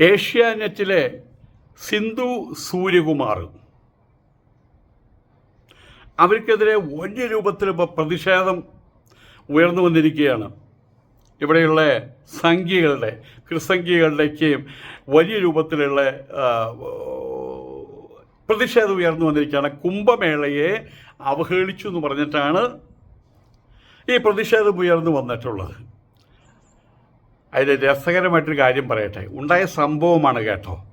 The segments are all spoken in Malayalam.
ഏഷ്യാനെറ്റിലെ സിന്ധു സൂര്യകുമാർ. അവർക്കെതിരെ വലിയ രൂപത്തിൽ പ്രതിഷേധം ഉയർന്നു വന്നിരിക്കുകയാണ്. ഇവിടെയുള്ള സംഖ്യകളുടെ കൃസംഖ്യകളുടെയൊക്കെയും വലിയ രൂപത്തിലുള്ള പ്രതിഷേധം ഉയർന്നു വന്നിരിക്കുകയാണ്. കുംഭമേളയെ അവഹേളിച്ചു എന്ന് പറഞ്ഞിട്ടാണ് ഈ പ്രതിഷേധം ഉയർന്നു വന്നിട്ടുള്ളത്. അതിൽ രസകരമായിട്ടൊരു കാര്യം പറയട്ടെ. ഉണ്ടായ സംഭവമാണ് കേട്ടോ.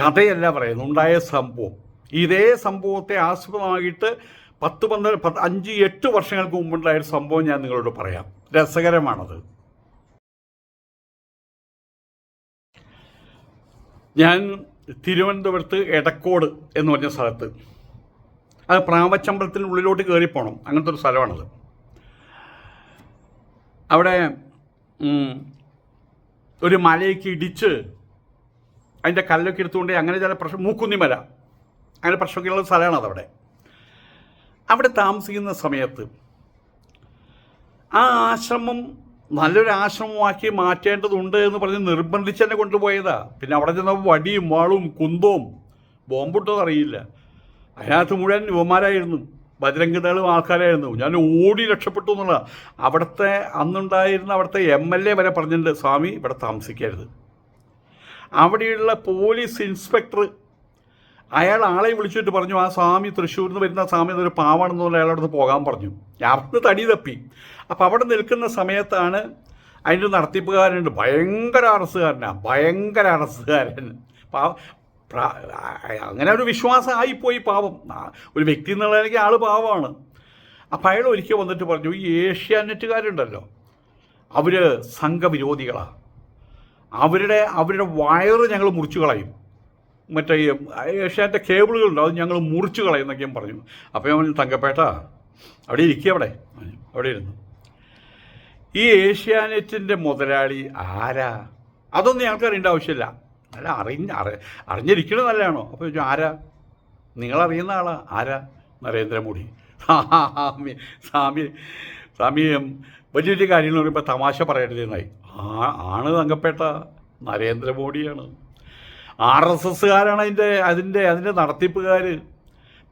കഥയല്ല പറയുന്നത്. ഉണ്ടായ സംഭവം. ഇതേ സംഭവത്തെ ആസ്പദമായിട്ട് പത്ത് പന്ത്രണ്ട് പത്ത് അഞ്ച് എട്ട് വർഷങ്ങൾക്ക് മുമ്പുണ്ടായ ഒരു സംഭവം ഞാൻ നിങ്ങളോട് പറയാം. രസകരമാണത്. ഞാൻ തിരുവനന്തപുരത്ത് എടക്കോട് എന്ന് പറഞ്ഞ സ്ഥലത്ത് അത് പ്രാവച്ചമ്പലത്തിന് ഉള്ളിലോട്ട് കയറിപ്പോണം. അങ്ങനത്തെ ഒരു സ്ഥലമാണത്. അവിടെ ഒരു മലയൊക്കെ ഇടിച്ച് അതിന്റെ കല്ലൊക്കെ എടുത്തുകൊണ്ട് അങ്ങനെ ചില പ്രശ്നം മൂക്കുന്നി മല. അങ്ങനെ പ്രശ്നമൊക്കെയുള്ള സ്ഥലമാണ് അതവിടെ. അവിടെ താമസിക്കുന്ന സമയത്ത് ആ ആശ്രമം നല്ലൊരു ആശ്രമമാക്കി മാറ്റേണ്ടതുണ്ട് എന്ന് പറഞ്ഞ് നിർബന്ധിച്ച് തന്നെ കൊണ്ടുപോയതാ. പിന്നെ അവിടെ ചെന്നപ്പോൾ വടിയും വാളും കുന്തവും ബോംബിട്ടതറിയില്ല അതിനകത്ത് മുഴുവൻ യുവമാരായിരുന്നു ബജരംഗതകളും ആൾക്കാരായിരുന്നു ഞാൻ ഓടി രക്ഷപ്പെട്ടു എന്നുള്ള അവിടുത്തെ അന്നുണ്ടായിരുന്ന അവിടുത്തെ എം എൽ എ വരെ പറഞ്ഞിട്ടുണ്ട് സ്വാമി ഇവിടെ താമസിക്കരുത്. അവിടെയുള്ള പോലീസ് ഇൻസ്പെക്ടർ അയാൾ ആളെ വിളിച്ചിട്ട് പറഞ്ഞു ആ സ്വാമി തൃശ്ശൂരിൽ നിന്ന് വരുന്ന സ്വാമി എന്നൊരു പാവാണെന്ന് പറഞ്ഞാൽ അയാളോട് പോകാൻ പറഞ്ഞു. അവിടുന്ന് തടി തപ്പി. അപ്പോൾ അവിടെ നിൽക്കുന്ന സമയത്താണ് അതിന്റെ നടത്തിപ്പുകാരുണ്ട് ഭയങ്കര അറസ്സുകാരനാണ് ഭയങ്കര പ്രാ- അങ്ങനെ ഒരു വിശ്വാസം ആയിപ്പോയി പാവം ഒരു വ്യക്തി എന്നുള്ള നിലയ്ക്ക് ആൾ പാവമാണ്. അപ്പം അയാൾ ഒരിക്കൽ വന്നിട്ട് പറഞ്ഞു ഈ ഏഷ്യാനെറ്റുകാരുണ്ടല്ലോ. അവർ സംഘവിരോധികളാണ് അവരുടെ അവരുടെ വയറ് ഞങ്ങൾ മുറിച്ചു കളയും. മറ്റേ ഏഷ്യാനെറ്റ് കേബിളുകളുണ്ട് അത് ഞങ്ങൾ മുറിച്ചു കളയും എന്നൊക്കെ ഞാൻ പറഞ്ഞു. അപ്പോൾ ഞാൻ തങ്കപ്പേട്ട അവിടെ ഇരിക്കുക അവിടെ. അവിടെ ഇരുന്നു. ഈ ഏഷ്യാനെറ്റിന്റെ മുതലാളി ആരാ? അതൊന്നും ഞങ്ങൾക്ക് അറിയേണ്ട ആവശ്യമില്ല. അല്ല അറിഞ്ഞ അറി അറിഞ്ഞിരിക്കണത് നല്ലതാണോ? അപ്പോൾ ചോദിച്ചു ആരാ? നിങ്ങളറിയുന്ന ആളാ? ആരാ? നരേന്ദ്രമോദി. സ്വാമി സ്വാമി സ്വാമി വലിയ വലിയ കാര്യങ്ങൾ പറയുമ്പോൾ തമാശ പറയരുതെന്നായി. ആ ആണ് തങ്കപ്പേട്ട നരേന്ദ്രമോദിയാണ്. ആർ എസ് എസ്സുകാരാണ് അതിന്റെ അതിന്റെ അതിന്റെ നടത്തിപ്പുകാർ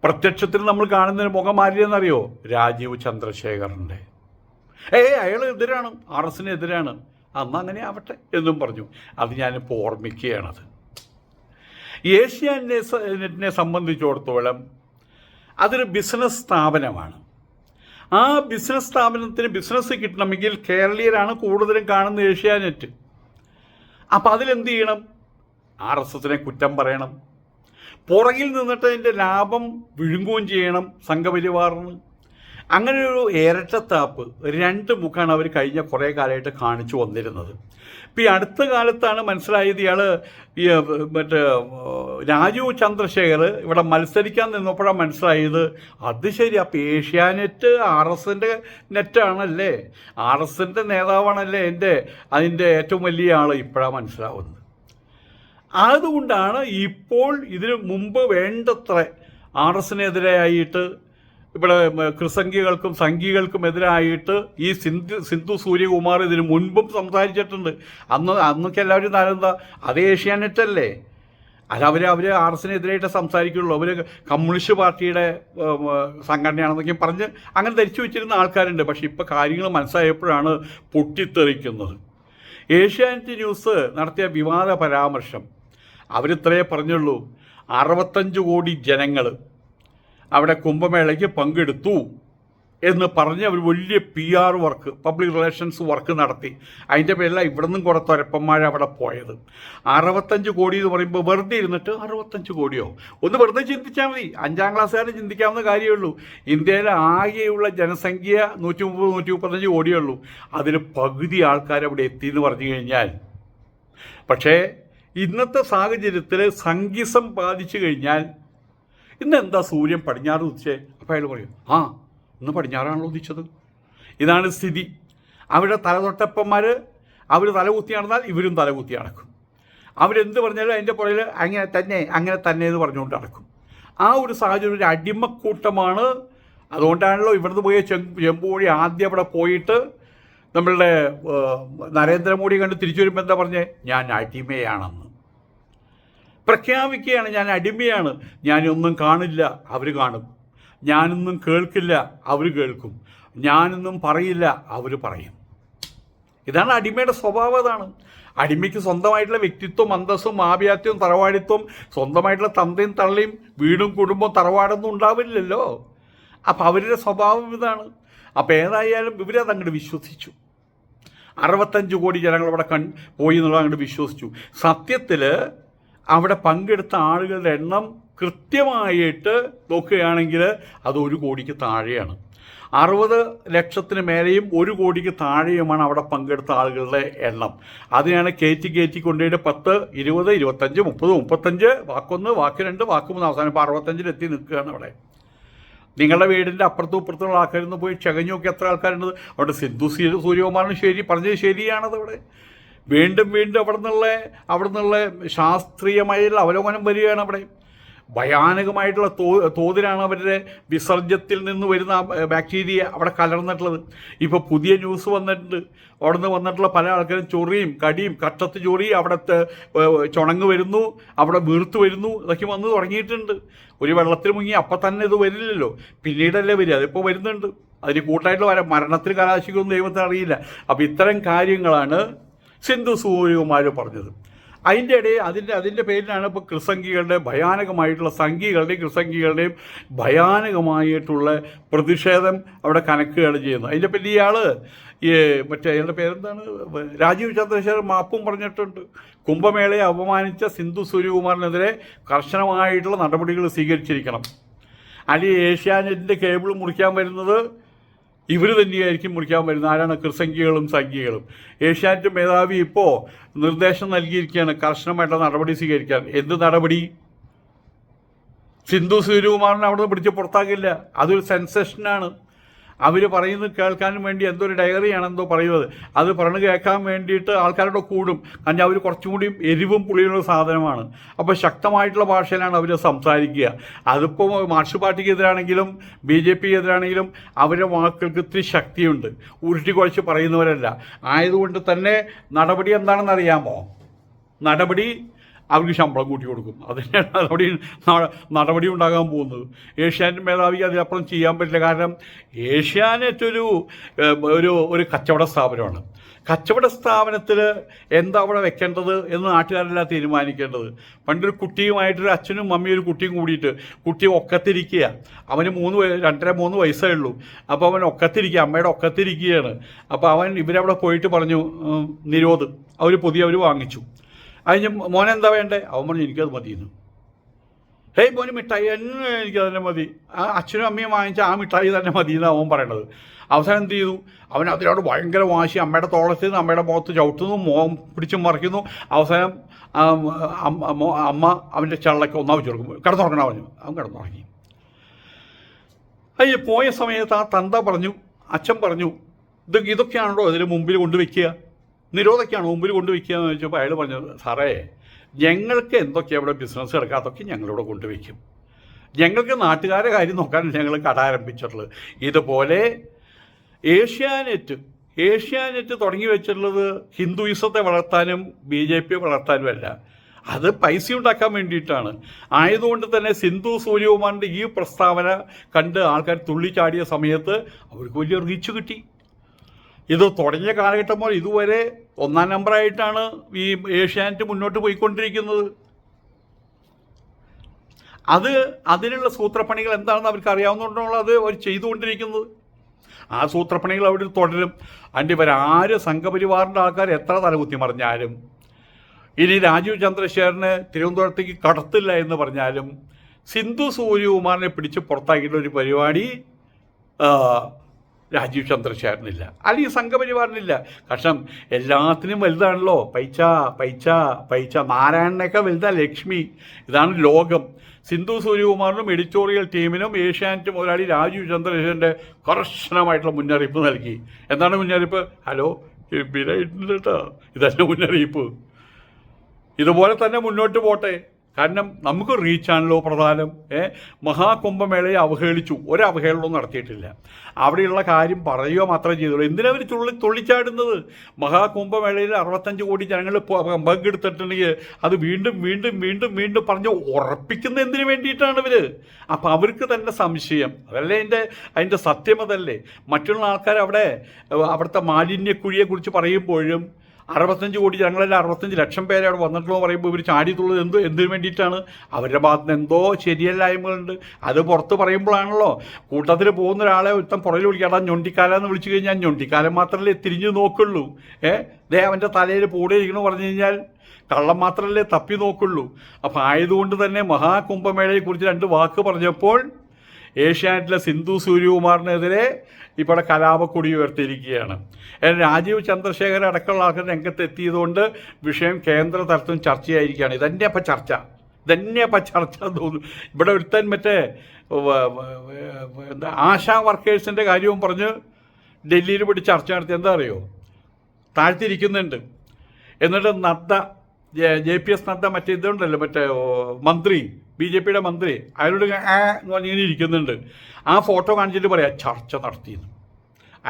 പ്രത്യക്ഷത്തിൽ നമ്മൾ കാണുന്നതിന് മുഖം മാറിയെന്നറിയോ? രാജീവ് ചന്ദ്രശേഖറിന്റെ ഏയ് അയാൾ എതിരാണ്. ആർ എസിന് എതിരാണ്. അന്ന് അങ്ങനെ ആവട്ടെ എന്നും പറഞ്ഞു. അത് ഞാനിപ്പോൾ ഓർമ്മിക്കുകയാണത് ഏഷ്യാനെറ്റിനെ സംബന്ധിച്ചിടത്തോളം അതൊരു ബിസിനസ് സ്ഥാപനമാണ്. ആ ബിസിനസ് സ്ഥാപനത്തിന് ബിസിനസ് കിട്ടണമെങ്കിൽ കേരളീയരാണ് കൂടുതലും കാണുന്ന ഏഷ്യാനെറ്റ്. അപ്പം അതിലെന്ത് ചെയ്യണം? ആർ എസ് എസിനെ കുറ്റം പറയണം. പുറകിൽ നിന്നിട്ട് അതിന്റെ ലാഭം വിഴുങ്ങുകയും ചെയ്യണം സംഘപരിവാറിന്. അങ്ങനെ ഒരു രണ്ട് മുഖാണ് അവർ കഴിഞ്ഞ കുറേ കാലമായിട്ട് കാണിച്ചു വന്നിരുന്നത്. ഇപ്പം ഈ അടുത്ത കാലത്താണ് മനസ്സിലായത് ഇയാൾ ഈ മറ്റേ രാജു ചന്ദ്രശേഖർ ഇവിടെ മത്സരിക്കാൻ നിന്നപ്പോഴാണ് മനസ്സിലായത് അത് ശരി അപ്പം ഏഷ്യാനെറ്റ് ആർ എസിന്റെ നെറ്റാണല്ലേ? ആർ എസിന്റെ നേതാവാണല്ലേ എന്റെ അതിന്റെ ഏറ്റവും വലിയ ആൾ ഇപ്പോഴാണ് മനസ്സിലാവുന്നത്. അതുകൊണ്ടാണ് ഇപ്പോൾ ഇതിനു മുമ്പ് വേണ്ടത്ര ആർ എസിനെതിരായിട്ട് ഇവിടെ ക്രിസംഖ്യകൾക്കും സംഘികൾക്കും എതിരായിട്ട് ഈ സിന്ധു സിന്ധു സൂര്യകുമാർ ഇതിനു മുൻപും സംസാരിച്ചിട്ടുണ്ട്. അന്ന് അന്നൊക്കെ എല്ലാവരും നാലെന്താ അത് ഏഷ്യാനെറ്റ് അല്ലേ അത് അവർ അവർ ആർ എസിനെതിരായിട്ട് സംസാരിക്കുള്ളൂ. അവർ കമ്മ്യൂണിസ്റ്റ് പാർട്ടിയുടെ സംഘടനയാണെന്നൊക്കെ പറഞ്ഞ് അങ്ങനെ ധരിച്ചു വെച്ചിരുന്ന ആൾക്കാരുണ്ട്. പക്ഷേ ഇപ്പോൾ കാര്യങ്ങൾ മനസ്സിലായപ്പോഴാണ് പൊട്ടിത്തെറിക്കുന്നത്. ഏഷ്യാനെറ്റ് ന്യൂസ് നടത്തിയ വിവാദ പരാമർശം. അവരിത്രയേ പറഞ്ഞുള്ളൂ. അറുപത്തഞ്ച് കോടി ജനങ്ങൾ അവിടെ കുംഭമേളയ്ക്ക് പങ്കെടുത്തു എന്ന് പറഞ്ഞ് അവർ വലിയ P R work public relations work നടത്തി. അതിന്റെ പേരിലാണ് ഇവിടെ നിന്നും കുറേ തുരപ്പന്മാർ അവിടെ പോയത്. അറുപത്തഞ്ച് കോടി എന്ന് പറയുമ്പോൾ വെറുതെ ഇരുന്നിട്ട് അറുപത്തഞ്ച് കോടിയോ? ഒന്ന് വെറുതെ ചിന്തിച്ചാൽ മതി. അഞ്ചാം ക്ലാസ്സുകാരൻ ചിന്തിക്കാവുന്ന കാര്യമേ ഉള്ളൂ. ഇന്ത്യയിലെ ആകെയുള്ള ജനസംഖ്യ നൂറ്റി മുപ്പത് നൂറ്റി മുപ്പത്തഞ്ച് കോടിയേ ഉള്ളൂ. അതിൽ പകുതി ആൾക്കാർ അവിടെ എത്തി എന്ന് പറഞ്ഞു കഴിഞ്ഞാൽ. പക്ഷേ ഇന്നത്തെ സാഹചര്യത്തിൽ സംഗീസം ബാധിച്ചു കഴിഞ്ഞാൽ ഇന്ന് എന്താ സൂര്യൻ പടിഞ്ഞാറ് ഉദിച്ചേ? അപ്പോൾ അയാൾ പറയും ആ ഇന്ന് പടിഞ്ഞാറാണല്ലോ ഉദിച്ചത്. ഇതാണ് സ്ഥിതി. അവരുടെ തലതൊട്ടപ്പന്മാർ അവർ തലകുത്തി നടന്നാൽ ഇവരും തലകുത്തി നടക്കും. അവരെന്ത് പറഞ്ഞാലും അതിന്റെ പുറകിൽ അങ്ങനെ തന്നെ അങ്ങനെ തന്നെ എന്ന് പറഞ്ഞുകൊണ്ട് നടക്കും. ആ ഒരു സാഹചര്യം ഒരു അടിമക്കൂട്ടമാണ്. അതുകൊണ്ടാണല്ലോ ഇവിടുന്ന് പോയ ചെമ്പോഴി ആദ്യം അവിടെ പോയിട്ട് നമ്മളുടെ നരേന്ദ്രമോദി കണ്ട് തിരിച്ചു വരുമ്പോൾ എന്താ പറഞ്ഞേ? ഞാൻ അടിമയാണെന്ന്. പ്രഖ്യാപിക്കുകയാണ്. ഞാൻ അടിമയാണ്. ഞാനൊന്നും കാണില്ല. അവർ കാണും. ഞാനൊന്നും കേൾക്കില്ല. അവർ കേൾക്കും. ഞാനൊന്നും പറയില്ല. അവർ പറയും. ഇതാണ് അടിമയുടെ സ്വഭാവം അതാണ്. അടിമയ്ക്ക് സ്വന്തമായിട്ടുള്ള വ്യക്തിത്വം അന്തസ്സും ആഭ്യാത്യവും തറവാടിത്വം സ്വന്തമായിട്ടുള്ള തന്തയും തള്ളിയും വീടും കുടുംബവും തറവാടൊന്നും ഉണ്ടാവില്ലല്ലോ. അപ്പം അവരുടെ സ്വഭാവം ഇതാണ്. അപ്പം ഏതായാലും ഇവരത് അങ്ങോട്ട് വിശ്വസിച്ചു. അറുപത്തഞ്ച് കോടി ജനങ്ങൾ അവിടെ കൺ പോയി എന്നുള്ളത് അങ്ങോട്ട് വിശ്വസിച്ചു. സത്യത്തിൽ അവിടെ പങ്കെടുത്ത ആളുകളുടെ എണ്ണം കൃത്യമായിട്ട് നോക്കുകയാണെങ്കിൽ അത് ഒരു കോടിക്ക് താഴെയാണ്. അറുപത് ലക്ഷത്തിന് മേലെയും ഒരു കോടിക്ക് താഴെയുമാണ് അവിടെ പങ്കെടുത്ത ആളുകളുടെ എണ്ണം. അതിനാണ് കയറ്റി കയറ്റി കൊണ്ടുപോയിട്ട് പത്ത് ഇരുപത് ഇരുപത്തഞ്ച് മുപ്പത് മുപ്പത്തഞ്ച് വാക്കൊന്ന് വാക്ക് രണ്ട് വാക്ക് മൂന്ന് അവസാനം ഇപ്പോൾ അറുപത്തഞ്ചിലെത്തി നിൽക്കുകയാണ് അവിടെ. നിങ്ങളുടെ വീടിന്റെ അപ്പുറത്തും ഇപ്പുറത്തുള്ള ആൾക്കാരൊന്ന് പോയി ചകഞ്ഞു നോക്കി എത്ര ആൾക്കാരുണ്ട്? അവിടെ സിന്ധു സൂര്യ സൂര്യകുമാറിന് ശരി പറഞ്ഞത് ശരിയാണത് അവിടെ. വീണ്ടും വീണ്ടും അവിടെ നിന്നുള്ള അവിടെ നിന്നുള്ള ശാസ്ത്രീയമായുള്ള അവലോകനം വരികയാണ് അവിടെ. ഭയാനകമായിട്ടുള്ള തോ തോതിലാണ് അവരുടെ വിസർജ്യത്തിൽ നിന്ന് വരുന്ന ബാക്ടീരിയ അവിടെ കലർന്നിട്ടുള്ളത്. ഇപ്പോൾ പുതിയ ന്യൂസ് വന്നിട്ടുണ്ട്. അവിടെ നിന്ന് വന്നിട്ടുള്ള പല ആൾക്കാരും ചൊറിയും കടിയും കട്ടത്ത് ചൊറി അവിടുത്തെ ചുണങ്ങ് വരുന്നു അവിടെ വീർത്ത് വരുന്നു ഇതൊക്കെ വന്ന് തുടങ്ങിയിട്ടുണ്ട്. ഒരു വെള്ളത്തിൽ മുങ്ങി അപ്പം തന്നെ ഇത് വരില്ലല്ലോ. പിന്നീടല്ലേ വരിക. അതിപ്പോൾ വരുന്നുണ്ട്. അതിന് കൂട്ടായിട്ട് വരാം മരണത്തിന് കലാശിക്കൊന്നും ദൈവത്തിന് അറിയില്ല. അപ്പോൾ ഇത്തരം കാര്യങ്ങളാണ് സിന്ധു സൂര്യകുമാർ പറഞ്ഞത്. അതിന്റെ ഇടയിൽ അതിന്റെ അതിന്റെ പേരിലാണ് ഇപ്പോൾ കൃസംഗികളുടെ ഭയാനകമായിട്ടുള്ള സംഘികളുടെയും കൃസംഗികളുടെയും ഭയാനകമായിട്ടുള്ള പ്രതിഷേധം അവിടെ കനക്കുകയാണ് ചെയ്യുന്നത്. അതിന്റെ പിന്നെ ഇയാൾ ഈ മറ്റേ അയാളുടെ പേരെന്താണ്? രാജീവ് ചന്ദ്രശേഖർ മാപ്പും പറഞ്ഞിട്ടുണ്ട്. കുംഭമേളയെ അപമാനിച്ച സിന്ധു സൂര്യകുമാറിനെതിരെ കർശനമായിട്ടുള്ള നടപടികൾ സ്വീകരിച്ചിരിക്കണം. അല്ലെങ്കിൽ ഏഷ്യാനെറ്റിന്റെ കേബിൾ മുറിക്കാൻ വരുന്നത് ഇവർ തന്നെയായിരിക്കും മുറിക്കാൻ വരുന്നത്. ആരാണ് കൃസംഖ്യകളും സംഖ്യകളും ഏഷ്യാനെറ്റ് മേധാവി ഇപ്പോൾ നിർദ്ദേശം നൽകിയിരിക്കുകയാണ് കർശനമായിട്ടുള്ള നടപടി സ്വീകരിക്കാൻ. എന്ത് നടപടി? സിന്ധു സൂര്യകുമാറിനെ അവിടെ നിന്ന് പിടിച്ച് പുറത്താക്കില്ല. അതൊരു സെൻസേഷനാണ്. അവർ പറയുന്നത് കേൾക്കാൻ വേണ്ടി എന്തോ ഒരു ഡയറിയാണെന്തോ പറയുന്നത്. അത് പറഞ്ഞു കേൾക്കാൻ വേണ്ടിയിട്ട് ആൾക്കാരുടെ കൂടും. കാരണം അവർ കുറച്ചും കൂടിയും എരിവും പുളിയുള്ള സാധനമാണ്. അപ്പോൾ ശക്തമായിട്ടുള്ള ഭാഷയിലാണ് അവർ സംസാരിക്കുക. അതിപ്പോൾ മാർക്സ് പാർട്ടിക്ക് എതിരാണെങ്കിലും ബി ജെ പി എതിരാണെങ്കിലും അവരുടെ വാക്കുകൾക്ക് ഇത്തിരി ശക്തിയുണ്ട്. ഉരുട്ടി കുഴച്ച് പറയുന്നവരല്ല. ആയതുകൊണ്ട് തന്നെ നടപടി എന്താണെന്ന് അറിയാമോ നടപടി അവർക്ക് ശമ്പളം കൂട്ടി കൊടുക്കും. അതിന്റെ നടപടി നടപടി ഉണ്ടാകാൻ പോകുന്നത്. ഏഷ്യാനെറ്റ് മേധാവിക്ക് അതിനപ്പുറം ചെയ്യാൻ പറ്റില്ല. കാരണം ഏഷ്യാനെറ്റ് ഒരു ഒരു ഒരു കച്ചവട സ്ഥാപനമാണ്. കച്ചവട സ്ഥാപനത്തിൽ എന്താ അവിടെ വെക്കേണ്ടത് എന്ന് നാട്ടുകാരെല്ലാം തീരുമാനിക്കേണ്ടത്. പണ്ടൊരു കുട്ടിയുമായിട്ടൊരു അച്ഛനും മമ്മിയും ഒരു കുട്ടിയും കൂടിയിട്ട് കുട്ടി ഒക്കത്തിരിക്കുക അവന് മൂന്ന് രണ്ടര മൂന്ന് വയസ്സേ ഉള്ളൂ. അപ്പോൾ അവൻ ഒക്കത്തിരിക്കുക അമ്മയുടെ ഒക്കത്തിരിക്കുകയാണ്. അപ്പോൾ അവൻ ഇവരവിടെ പോയിട്ട് പറഞ്ഞു നിരോധ് അവർ പുതിയ അവർ വാങ്ങിച്ചു. അതിന് മോനെന്താ വേണ്ടേ? അവൻ പറഞ്ഞു എനിക്കത് മതിയെന്നു. ഹേയ് മോന് മിഠായി തന്നെ എനിക്ക് തന്നെ മതി. ആ അച്ഛനും അമ്മയും വാങ്ങിച്ച ആ മിഠായി തന്നെ മതി എന്നാണ് അവൻ പറയണത്. അവസാനം എന്ത് ചെയ്തു? അവൻ അതിനോട് ഭയങ്കര വാശി. അമ്മയുടെ തോളത്ത് നിന്ന് അമ്മയുടെ മുഖത്ത് ചവിട്ടുന്നു മോൻ പിടിച്ച് മറിക്കുന്നു. അവസാനം അമ്മ അവന്റെ ചള്ളക്ക് ഒന്നാമത് കൊടുക്കും. കിടന്നുറങ്ങണ പറഞ്ഞു അവൻ കിടന്നുറങ്ങി. അയ്യ പോയ സമയത്ത് ആ തന്ത പറഞ്ഞു അച്ഛൻ പറഞ്ഞു ഇത് ഇതൊക്കെയാണല്ലോ ഇതിന് മുമ്പിൽ കൊണ്ടുവയ്ക്കുക. നിരോധക്കാണ് മുമ്പിൽ കൊണ്ടുവയ്ക്കുക എന്ന് ചോദിച്ചപ്പോൾ അയാൾ പറഞ്ഞത് സാറേ ഞങ്ങൾക്ക് എന്തൊക്കെ ഇവിടെ ബിസിനസ് കിടക്കുക അതൊക്കെ ഞങ്ങളിവിടെ കൊണ്ടുവയ്ക്കും. ഞങ്ങൾക്ക് നാട്ടുകാരെ കാര്യം നോക്കാനാണ് ഞങ്ങൾ കട ആരംഭിച്ചിട്ടുള്ളത്. ഇതുപോലെ ഏഷ്യാനെറ്റ് ഏഷ്യാനെറ്റ് തുടങ്ങി വെച്ചിട്ടുള്ളത് ഹിന്ദുയിസത്തെ വളർത്താനും ബി ജെ പി വളർത്താനുമല്ല അത് പൈസ ഉണ്ടാക്കാൻ വേണ്ടിയിട്ടാണ്. ആയതുകൊണ്ട് തന്നെ സിന്ധു സൂര്യകുമാറിന്റെ ഈ പ്രസ്താവന കണ്ട് ആൾക്കാർ തുള്ളിച്ചാടിയ സമയത്ത് അവർക്ക് വലിയ റീച്ച് കിട്ടി. ഇത് തുടങ്ങിയ കാലഘട്ടം മുതൽ ഇതുവരെ ഒന്നാം നമ്പറായിട്ടാണ് ഈ ഏഷ്യാനെറ്റ് മുന്നോട്ട് പോയിക്കൊണ്ടിരിക്കുന്നത്. അത് അതിനുള്ള സൂത്രപ്പണികൾ എന്താണെന്ന് അവർക്ക് അറിയാവുന്നതുകൊണ്ടാണ് അത് അവർ ചെയ്തുകൊണ്ടിരിക്കുന്നത്. ആ സൂത്രപ്പണികൾ അവർ തുടരും. അതിന്റെ ഇവരാര് സംഘപരിവാറിന്റെ ആൾക്കാർ എത്ര തലകുത്തി മറിഞ്ഞാലും ഇനി രാജീവ് ചന്ദ്രശേഖരനെ തിരുവനന്തപുരത്തേക്ക് കടത്തില്ല എന്ന് പറഞ്ഞാലും സിന്ധു സൂര്യകുമാറിനെ പിടിച്ച് പുറത്താക്കിയിട്ടുള്ള ഒരു പരിപാടി രാജീവ് ചന്ദ്രശേഖരനില്ല. അല്ലെങ്കിൽ സംഘപരിവാറിനില്ല. കാരണം എല്ലാത്തിനും വലുതാണല്ലോ. പൈച്ച പൈച്ച പൈച്ച. നാരായണനൊക്കെ വലുതാ ലക്ഷ്മി. ഇതാണ് ലോകം. സിന്ധു സൂര്യകുമാറിനും എഡിറ്റോറിയൽ ടീമിനും ഏഷ്യാനെറ്റ് മുതലാളി രാജീവ് ചന്ദ്രശേഖരന്റെ കർശനമായിട്ടുള്ള മുന്നറിയിപ്പ് നൽകി. എന്താണ് മുന്നറിയിപ്പ്? ഹലോ ഇതല്ല മുന്നറിയിപ്പ്. ഇതുപോലെ തന്നെ മുന്നോട്ട് പോട്ടെ. കാരണം നമുക്ക് റീച്ചാണല്ലോ പ്രധാനം. ഏ? മഹാകുംഭമേളയെ അവഹേളിച്ചു. ഒരവഹേളനവും നടത്തിയിട്ടില്ല. അവിടെയുള്ള കാര്യം പറയുക മാത്രമേ ചെയ്തുള്ളൂ. എന്തിനവർ തുള്ളി തുള്ളിച്ചാടുന്നത്? മഹാകുംഭമേളയിൽ അറുപത്തഞ്ച് കോടി ജനങ്ങൾ പങ്കെടുത്തിട്ടുണ്ടെങ്കിൽ അത് വീണ്ടും വീണ്ടും വീണ്ടും വീണ്ടും പറഞ്ഞ് ഉറപ്പിക്കുന്ന എന്തിനു വേണ്ടിയിട്ടാണ് ഇവർ അപ്പം അവർക്ക് തന്നെ സംശയം. അതല്ലേ അതിന്റെ അതിന്റെ സത്യം അതല്ലേ? മറ്റുള്ള ആൾക്കാർ അവിടെ അവിടുത്തെ മാലിന്യക്കുഴിയെക്കുറിച്ച് പറയുമ്പോഴും അറുപത്തഞ്ച് കോടി ജനങ്ങളല്ല അറുപത്തഞ്ച് ലക്ഷം പേരെ അവിടെ വന്നിട്ടുള്ളൂ പറയുമ്പോൾ ഇവർ ചാടിയിട്ടുള്ളത് എന്ത്? എന്തിനു വേണ്ടിയിട്ടാണ്? അവരുടെ ഭാഗത്ത് നിന്ന് എന്തോ ശരിയല്ലായ്മകളുണ്ട്. അത് പുറത്ത് പറയുമ്പോഴാണല്ലോ. കൂട്ടത്തിൽ പോകുന്ന ഒരാളെ ഒരുത്തം പുറകിൽ വിളിക്കാടാ ഞൊണ്ടിക്കാലെന്ന് വിളിച്ചു കഴിഞ്ഞാൽ ഞൊണ്ടിക്കാലം മാത്രമല്ലേ തിരിഞ്ഞു നോക്കുള്ളൂ. ഏ? ദേ അവന്റെ തലയിൽ പൂടിയിരിക്കണമെന്ന് പറഞ്ഞു കഴിഞ്ഞാൽ കള്ളം മാത്രമല്ലേ തപ്പി നോക്കുള്ളൂ. അപ്പം ആയതുകൊണ്ട് തന്നെ മഹാകുംഭമേളയെക്കുറിച്ച് രണ്ട് വാക്ക് പറഞ്ഞപ്പോൾ ഏഷ്യാനെറ്റിലെ സിന്ധു സൂര്യകുമാറിനെതിരെ ഇവിടെ കലാപക്കൊടി ഉയർത്തിയിരിക്കുകയാണ്. രാജീവ് ചന്ദ്രശേഖരൻ അടക്കമുള്ള ആൾക്കാർ രംഗത്ത് എത്തിയതുകൊണ്ട് വിഷയം കേന്ദ്ര തലത്തിലും ചർച്ചയായിരിക്കുകയാണ്. ഇതന്നെ അപ്പം ചർച്ച. ഇതന്നെ അപ്പം ചർച്ച തോന്നുന്നു. ഇവിടെ ഒരുത്തൻ മറ്റേ എന്താ ആശാ വർക്കേഴ്സിന്റെ കാര്യവും പറഞ്ഞ് ഡൽഹിയിൽ പോയി ചർച്ച നടത്തി. എന്താ അറിയോ? താഴ്ത്തിരിക്കുന്നുണ്ട്. എന്നിട്ട് Nadda J P S Nadda മറ്റേ ഇതുണ്ടല്ലോ മറ്റേ മന്ത്രി. ബി ജെ പിയുടെ മന്ത്രി അയാളോട് ആ എന്ന് പറഞ്ഞിങ്ങനെ ഇരിക്കുന്നുണ്ട്. ആ ഫോട്ടോ കാണിച്ചിട്ട് പറയാം ചർച്ച നടത്തിയെന്ന്.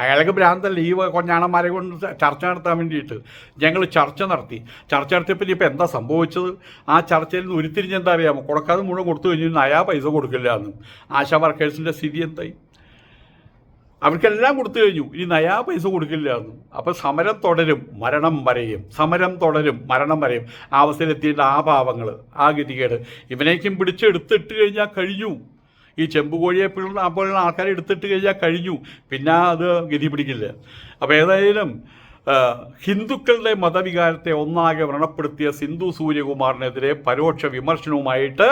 അയാൾക്ക് ഭ്രാന്തല്ല ഈ കൊഞ്ഞാണന്മാരെ കൊണ്ട് ചർച്ച നടത്താൻ വേണ്ടിയിട്ട്. ഞങ്ങൾ ചർച്ച നടത്തി. ചർച്ച നടത്തിയപ്പോൾ ഇപ്പം എന്താ സംഭവിച്ചത്? ആ ചർച്ചയിൽ നിന്ന് ഉരുത്തിരിഞ്ഞെന്താ അറിയാമോ? കൊടുക്കാതെ മുഴുവൻ കൊടുത്തു കഴിഞ്ഞു നയാ പൈസ കൊടുക്കില്ല എന്നും. ആശാ വർക്കേഴ്സിന്റെ സ്ഥിതി എന്തായി? അവർക്കെല്ലാം കൊടുത്തു കഴിഞ്ഞു. ഇനി നയാ പൈസ കൊടുക്കില്ല എന്ന്. അപ്പോൾ സമരം തുടരും മരണം വരെയും. സമരം തുടരും മരണം വരെയും. ആ അവസ്ഥയിലെത്തിയിട്ട് ആ പാവങ്ങൾ ആ ഗതികേട്. ഇവനേക്കും പിടിച്ചെടുത്തിട്ട് കഴിഞ്ഞാൽ കഴിഞ്ഞു. ഈ ചെമ്പുകോഴിയെ പോലുള്ള ആൾക്കാരെ എടുത്തിട്ട് കഴിഞ്ഞാൽ കഴിഞ്ഞു. പിന്നെ അത് ഗതി പിടിക്കില്ല. അപ്പോൾ ഏതായാലും ഹിന്ദുക്കളുടെ മതവികാരത്തെ ഒന്നാകെ വ്രണപ്പെടുത്തിയ സിന്ധു സൂര്യകുമാറിനെതിരെ പരോക്ഷ വിമർശനവുമായിട്ട്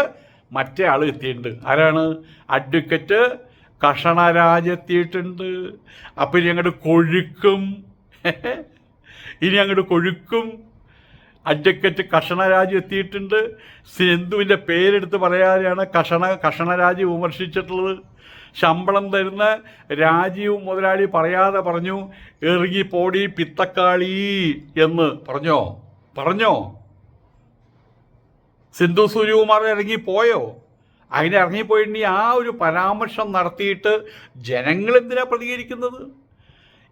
മറ്റേ ആൾ എത്തിയിട്ടുണ്ട്. ആരാണ്? അഡ്വക്കറ്റ് കഷണരാജ് എത്തിയിട്ടുണ്ട് അപ്പം ഇനി അങ്ങോട്ട് കൊഴുക്കും. ഇനി അങ്ങോട്ട് കൊഴുക്കും. അഡ്വക്കറ്റ് കഷണരാജ് എത്തിയിട്ടുണ്ട്. സിന്ധുവിന്റെ പേരെടുത്ത് പറയാതെയാണ് കഷണ കഷണരാജ് വിമർശിച്ചിട്ടുള്ളത്. ശമ്പളം തരുന്ന രാജീവ് മുതലാളി പറയാതെ പറഞ്ഞു ഇറങ്ങി പോടി പിത്തക്കാളി എന്ന് പറഞ്ഞോ? പറഞ്ഞോ? സിന്ധു സൂര്യകുമാർ ഇറങ്ങി പോയോ? അതിന് ഇറങ്ങിപ്പോയിട്ടുണ്ടെങ്കിൽ ആ ഒരു പരാമർശം നടത്തിയിട്ട് ജനങ്ങൾ എന്തിനാ പ്രതികരിക്കുന്നത്?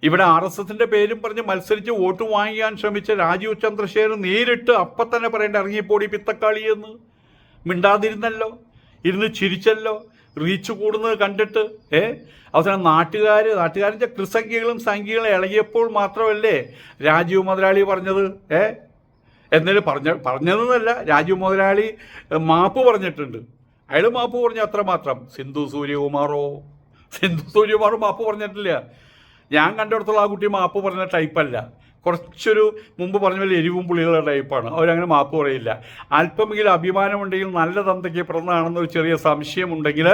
ഇവിടെ ആർ എസ് എസിന്റെ പേരും പറഞ്ഞ് മത്സരിച്ച് വോട്ട് വാങ്ങിക്കാൻ ശ്രമിച്ച രാജീവ് ചന്ദ്രശേഖരൻ നേരിട്ട് അപ്പം തന്നെ പറയേണ്ട ഇറങ്ങിപ്പോടി പിത്തക്കാളി എന്ന്. മിണ്ടാതിരുന്നല്ലോ? ഇരുന്ന് ചിരിച്ചല്ലോ? റീച്ച് കൂടുന്നത് കണ്ടിട്ട് ഏ? അവസാനം നാട്ടുകാർ നാട്ടുകാരന്റെ കൃസംഖ്യകളും സംഖ്യകളും ഇളകിയപ്പോൾ മാത്രമല്ലേ രാജീവ് മുതലാളി പറഞ്ഞത് ഏ? എന്നാലും പറഞ്ഞ പറഞ്ഞതെന്നല്ല രാജീവ് മുതലാളി മാപ്പ് പറഞ്ഞിട്ടുണ്ട്. അയാൾ മാപ്പ് പറഞ്ഞു അത്രമാത്രം സിന്ധു സൂര്യകുമാറോ സിന്ധു സൂര്യകുമാർ മാപ്പ് പറഞ്ഞിട്ടില്ല. ഞാൻ കണ്ടിടത്തോളം ആ കുട്ടി മാപ്പ് പറഞ്ഞ ടൈപ്പല്ല കുറച്ചൊരു മുമ്പ് പറഞ്ഞ പോലെ എരിവും പുളികളുടെ ടൈപ്പാണ് അവരങ്ങനെ മാപ്പ് പറയില്ല. അല്പമെങ്കിലും അഭിമാനമുണ്ടെങ്കിൽ നല്ല തന്തയ്ക്ക് പിറന്നാണെന്നൊരു ചെറിയ സംശയമുണ്ടെങ്കിൽ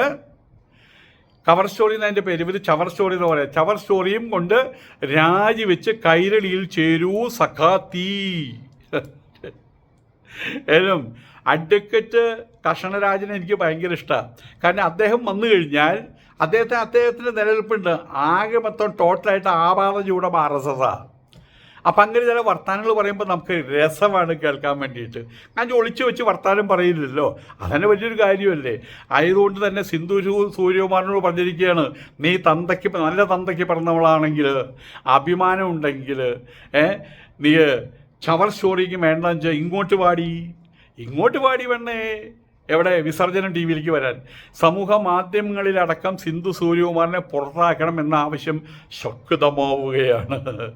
കവർ സ്റ്റോറി എന്ന് അതിന്റെ പേര് ഇവർ ചവർ സ്റ്റോറി എന്ന് പറയാം. ചവർ സ്റ്റോറിയും കൊണ്ട് രാജിവെച്ച് കൈരളിയിൽ ചേരൂ സഖാത്തി ഏതും അഡ്വക്കറ്റ് കഷണരാജനെ എനിക്ക് ഭയങ്കര ഇഷ്ടമാണ് കാരണം അദ്ദേഹം വന്നു കഴിഞ്ഞാൽ അദ്ദേഹത്തെ അദ്ദേഹത്തിന്റെ നിലനിൽപ്പുണ്ട്. ആകെ മൊത്തം ടോട്ടലായിട്ട് ആപാത ചൂടം ആർ എസ് എസ്സാണ് അപ്പം അങ്ങനെ ചില വർത്തമാനങ്ങൾ പറയുമ്പോൾ നമുക്ക് രസമാണ് കേൾക്കാൻ വേണ്ടിയിട്ട്. ഞാൻ ഒളിച്ചു വെച്ച് വർത്തമാനം പറയില്ലല്ലോ. അതന്നെ വലിയൊരു കാര്യമല്ലേ. ആയതുകൊണ്ട് തന്നെ സിന്ധു സൂര്യകുമാറിനോട് പറഞ്ഞിരിക്കുകയാണ് നീ തന്തയ്ക്ക് നല്ല തന്തയ്ക്ക് പറഞ്ഞവളാണെങ്കിൽ അഭിമാനം ഏ നീ ചവർ സ്റ്റോറിക്ക് വേണ്ടെന്ന് വെച്ചാൽ ഇങ്ങോട്ട് പാടി ഇങ്ങോട്ട് പാടി വേണേ എവിടെ? വിസർജനം ടി വിയിലേക്ക് വരാൻ. സമൂഹ മാധ്യമങ്ങളിലടക്കം സിന്ധു സൂര്യകുമാറിനെ പുറത്താക്കണം എന്ന ആവശ്യം ശക്തമാവുകയാണ്.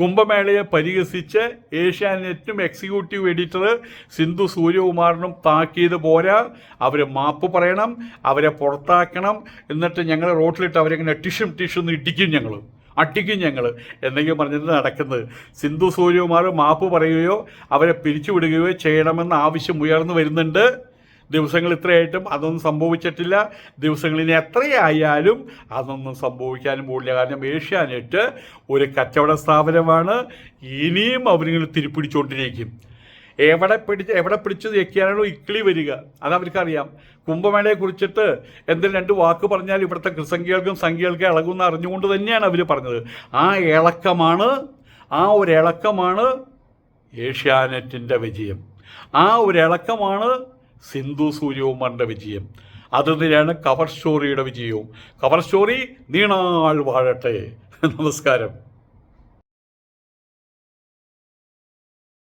കുംഭമേളയെ പരിഹസിച്ച് ഏഷ്യാനെറ്റും എക്സിക്യൂട്ടീവ് എഡിറ്റർ സിന്ധു സൂര്യകുമാറിനും താക്കീത് പോരാ. അവർ മാപ്പ് പറയണം അവരെ പുറത്താക്കണം. എന്നിട്ട് ഞങ്ങൾ റോട്ടിലിട്ട് അവരെങ്ങനെ ടിഷും ടിഷും ഇടിക്കും ഞങ്ങൾ അട്ടിക്കും ഞങ്ങൾ എന്തെങ്കിലും പറഞ്ഞിട്ട് നടക്കുന്നത് സിന്ധു സൂര്യകുമാർ മാപ്പ് പറയുകയോ അവരെ പിരിച്ചുവിടുകയോ ചെയ്യണമെന്ന ആവശ്യം ഉയർന്നു വരുന്നുണ്ട്. ദിവസങ്ങൾ ഇത്രയായിട്ടും അതൊന്നും സംഭവിച്ചിട്ടില്ല. ദിവസങ്ങളിനി എത്രയായാലും അതൊന്നും സംഭവിക്കാനും പോകില്ല. കാരണം ഏഷ്യാനെറ്റ് ഒരു കച്ചവട സ്ഥാപനമാണ്. ഇനിയും അവരിങ്ങനെ തിരിപ്പിടിച്ചുകൊണ്ടിരിക്കും. എവിടെ പിടിച്ച് എവിടെ പിടിച്ച് ഞെക്കിയാലാണോ ഇക്കിളി വരിക? അത് അവർക്കറിയാം. കുംഭമേളയെ കുറിച്ചിട്ട് എന്തെങ്കിലും രണ്ട് വാക്ക് പറഞ്ഞാൽ ഇവിടുത്തെ കൃസംഖ്യകൾക്കും സംഖ്യകൾക്കും ഇളകുമെന്ന് അറിഞ്ഞുകൊണ്ട് തന്നെയാണ് അവർ പറഞ്ഞത്. ആ ഇളക്കമാണ് ആ ഒരു ഇളക്കമാണ് ഏഷ്യാനെറ്റിന്റെ വിജയം. ആ ഒരു ഇളക്കമാണ് സിന്ധു സൂര്യകുമാറിന്റെ വിജയം. അത് തന്നെയാണ് കവർ സ്റ്റോറിയുടെ വിജയവും. കവർ സ്റ്റോറി നീണാൾ വാഴട്ടെ. നമസ്കാരം.